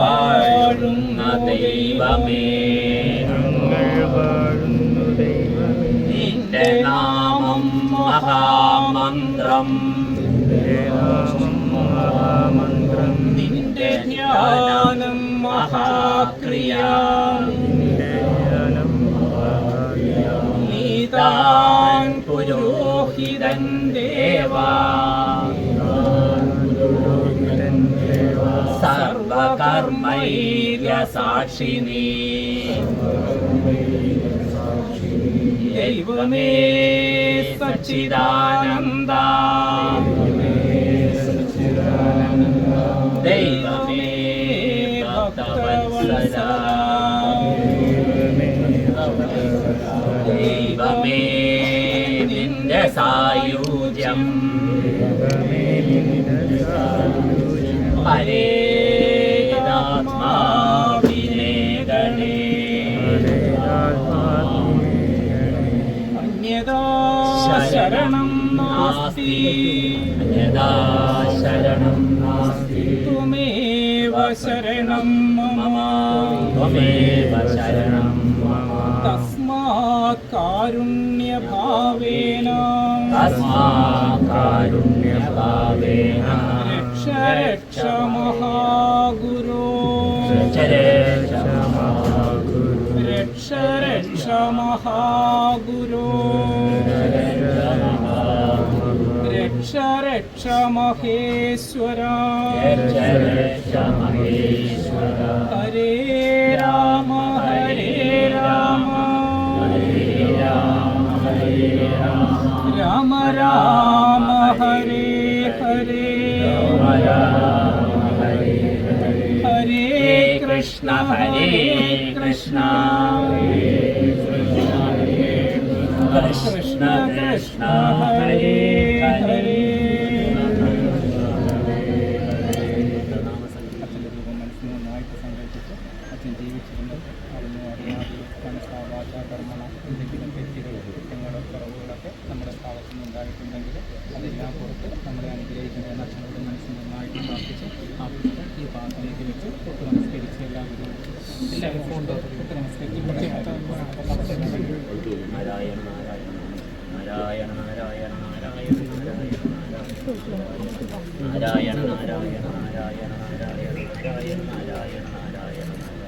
വാഴുന്ന ദൈവമേ നിന്റെ നാമം മഹാമന്ത്രം. നിന്റെ ധ്യാനം മഹാക്രിയ. പുരോഹിതൻ ദേവാ. സർവകർമ്മൈര്യ സാക്ഷിണി ദൈവമേ സച്ചിദാനന്ദ ദൈവമേ ഭക്തവത്സല ദൈവമേ നിന്റെ സായുജ്യം പരേതാത്മാവിനേകണേ ശരണം നാസ്തി. അന്യഥാ ശരണം നാസ്തി. ത്വമേവ ശരണം മമ. ത്വമേവ ശരണം മമ. തസ്മാത് കാരുണ്യഭാവേന. തസ്മാകാരുണ്യഭാവേന രക്ഷ രക്ഷ മഹാഗുരോ. രക്ഷ രക്ഷ മഹാഗുരോ. രക്ഷ രക്ഷ रक्ष रक्ष महेश्वरा हरे राम हरे राम। राम राम हरे हरे। हरे कृष्ण हरे कृष्ण। कृष्ण कृष्ण हरे ജീവിച്ചിരുന്നു അറിഞ്ഞു അറിയാതെ കർമ്മണ എന്തെങ്കിലും തെറ്റുകൾ കുറ്റങ്ങളോ കുറവുകളൊക്കെ നമ്മുടെ ഭാഗത്തു നിന്നുണ്ടായിട്ടുണ്ടെങ്കിൽ അതെല്ലാം പുറത്ത് നമ്മളെ അനുഗ്രഹിക്കുന്ന അച്ഛനോട് മനസ്സിൽ നന്നായിട്ട് പ്രാർത്ഥിച്ച് ആ പുസ്തകം ഈ ഭാഗത്തിലേക്ക് വെച്ച് തൊട്ട് നമസ്കരിച്ച് എല്ലാവരും എല്ലാവരും ഫോൺ തൊട്ട് നമസ്കരിച്ച് നാരായണ നാരായണ നാരായണ നാരായണ നാരായണ നാരായണ നാരായണ നാരായണ നാരായണ നാരായണ നാരായണ നാരായണ